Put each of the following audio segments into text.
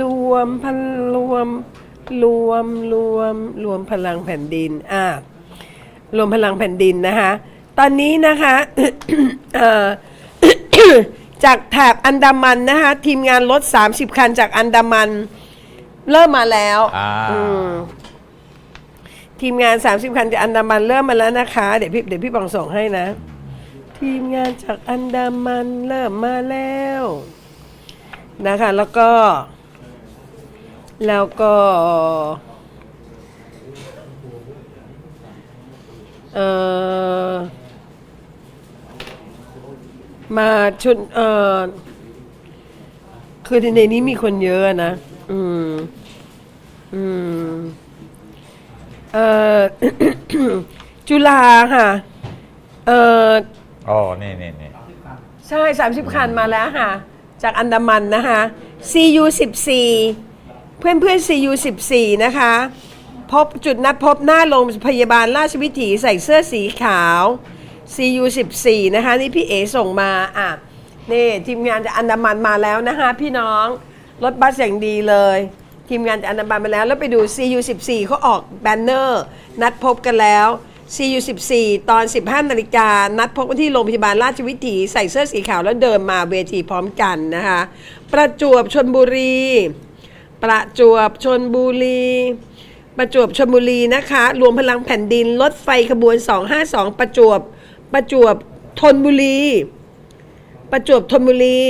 รวมพลรวมรวมรวมรวมพลังแผ่นดินอ่ารวมพลังแผ่นดินนะคะ ตอนนี้นะคะเอ่อจากแถบอันดามันนะคะทีมงานรถ 30 คันจากอันดามัน เริ่มมาแล้วอ่าอืมทีมงาน 30 คันจากอันดามันเริ่มมาแล้วนะคะ เดี๋ยวพี่เดี๋ยวพี่ปองส่งให้นะ ทีมงานจากอันดามันเริ่มมาแล้วนะคะ แล้วก็ แล้วก็เอ่อมาชนเอ่อคือในนี้มีคนเยอะนะ อืม อืม เอ่อ จุฬาค่ะ เอ่อ อ๋อ นี่นี่นี่ใช่ 30 คันมาแล้วค่ะ จากอันดามันนะคะ CU 14 เพื่อนเพื่อน CU 14 นะคะ พบจุดนัดพบหน้าโรงพยาบาลราชวิถีใส่เสื้อสีขาว CU 14 นะคะ นี่พี่เอส่งมาอะนี่ทีมงานจากอันดามันมาแล้วนะคะพี่น้องรถบัสอย่างดีเลย ทีมงานจากอันดามันมาแล้ว แล้วไปดู CU 14 เขาออกแบนเนอร์ นัดพบกันแล้ว CU 14 ตอน 15นาฬิกานัดพบกันที่โรงพยาบาลราชวิถีใส่เสื้อสีขาวแล้วเดินมาเวทีพร้อมกันนะคะ ประจวบชนบุรี ประจวบชนบุรี ประจวบชนบุรีนะคะ รวมพลังแผ่นดินรถไฟขบวน 252 ประจวบ ประจวบธนบุรี ประจวบธนบุรี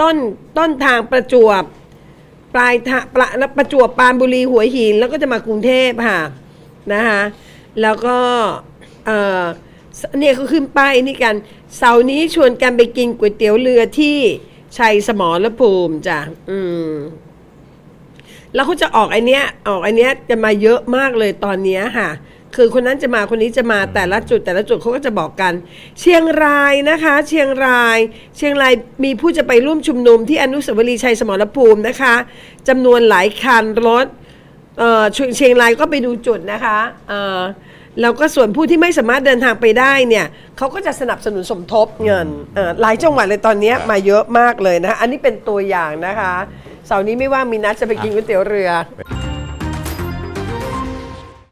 ต้นต้นทางประจวบ ปลายทางประประจวบปานบุรีหัวหินแล้วก็จะมากรุงเทพค่ะนะคะแล้วก็เออเนี่ยเขาขึ้นป้ายนี่กัน เสาร์นี้ชวนกันไปกินก๋วยเตี๋ยวเรือที่ชัยสมรภูมิจ้ะ อืม แล้วเขาจะออกไอเนี้ยออกไอเนี้ยจะมาเยอะมากเลยตอนเนี้ยค่ะ คือคนนั้นจะมาคนนี้จะมาแต่ละจุดแต่ละจุดเขาก็จะบอกกัน เชียงรายนะคะ เชียงราย เชียงรายมีผู้จะไปร่วมชุมนุมที่อนุสาวรีย์ชัยสมรภูมินะคะจำนวนหลายคันรถเอ่อเชียงเชียงรายก็ไปดูจุดนะคะเอ่อแล้วก็ส่วนผู้ที่ไม่สามารถเดินทางไปได้เนี่ยเขาก็จะสนับสนุนสมทบเงินเอ่อหลายจังหวัดเลยตอนเนี้ยมาเยอะมากเลยนะคะอันนี้เป็นตัวอย่างนะคะ เสาร์นี้ไม่ว่างมีนัดจะไปกินก๋วยเตี๋ยวเรือ